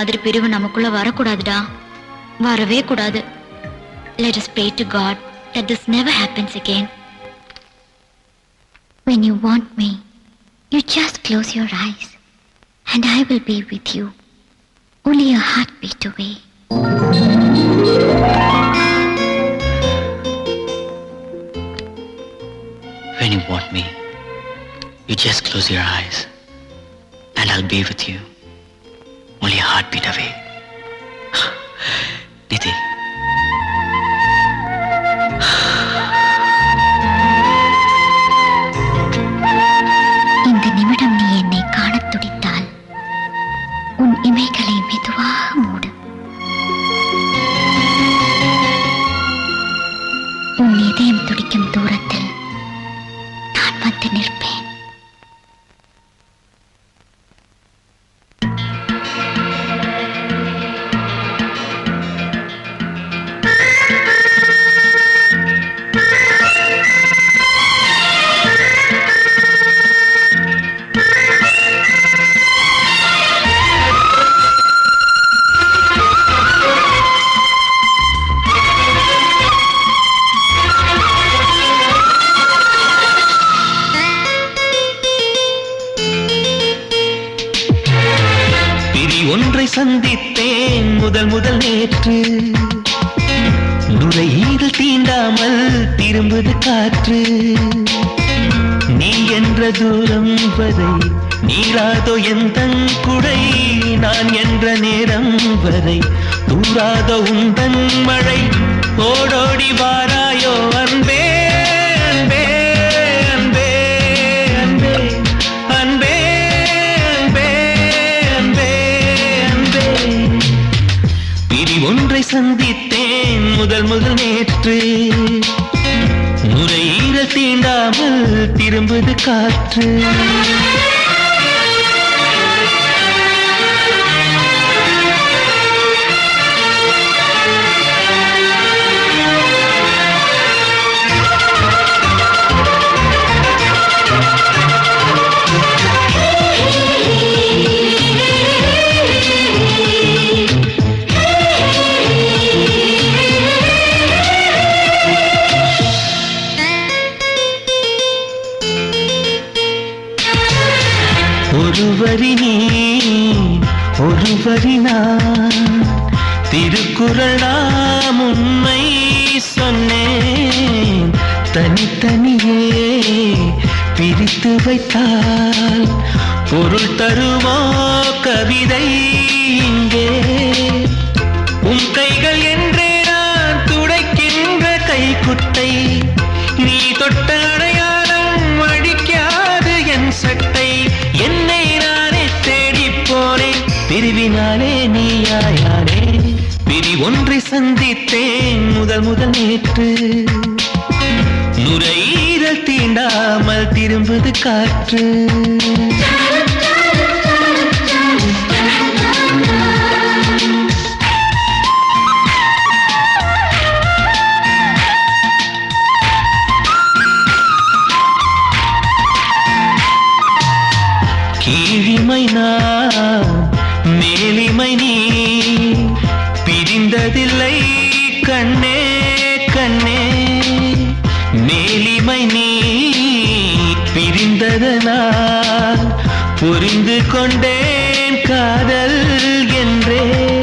மாதிரி பிரிவு நமக்குள்ள வரக்கூடாதுடா வரவே கூடாது let us pray to god that this never happens again when you want me you just close your eyes and i will be with you only a heartbeat away When you want me, you just close your eyes and I'll be with you. Heart beat away சந்தித்தேன் முதல் முதல் நேற்று. நுரையீரல் தீண்டாமல் திரும்புது காற்று. நீ என்ற தூரம் வரை நீராதோ எந்த குடை நான் என்ற நேரம் வரை. தூராதோ உந்தன் மழை ஓடோடி வாராயோ அன்பே சந்தித்தேன் முதல் முதல் நேற்று. நுரையீரல் தீண்டாமல் திரும்புது காற்று. ஒருவரி நீ ஒருவரி நான். திருக்குறள் நாம் உண்மை சொன்னேன். தனித்தனியே பிரித்து வைத்தால் பொருள் தருமோ கவிதை இங்கே. பிரிவினாலே பிரி ஒன்றை சந்தித்தேன் முதல் முதல் நேற்று. நுரையீரல் தீண்டாமல் திரும்புது காற்று. கீழிமை நான் மேலிமை நீ. பிரிந்ததில்லை. கண்ணே கண்ணே. மேலிமை நீ. பிரிந்ததனால் புரிந்து கொண்டேன் காதல் என்றே.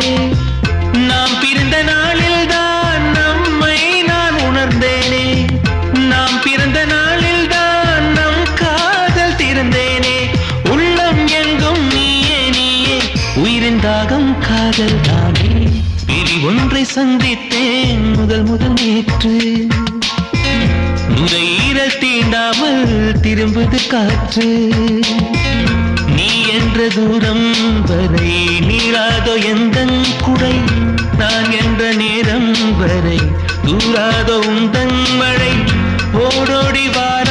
காதல் தானே? பிரி ஒன்றை சந்தித்தேன் முதல் முதல் நேற்று. நுரையீரல் தீண்டாமல் திரும்புது காற்று. நீ என்ற தூரம் வரை நீராதோ எந்த குடை? நான் என்ற நேரம் வரை தூராதோ உந்தன் மழை? ஓடோடி வா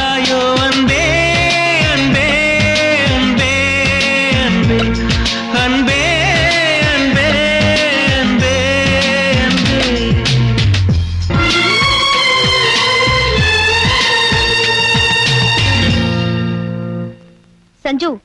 संजू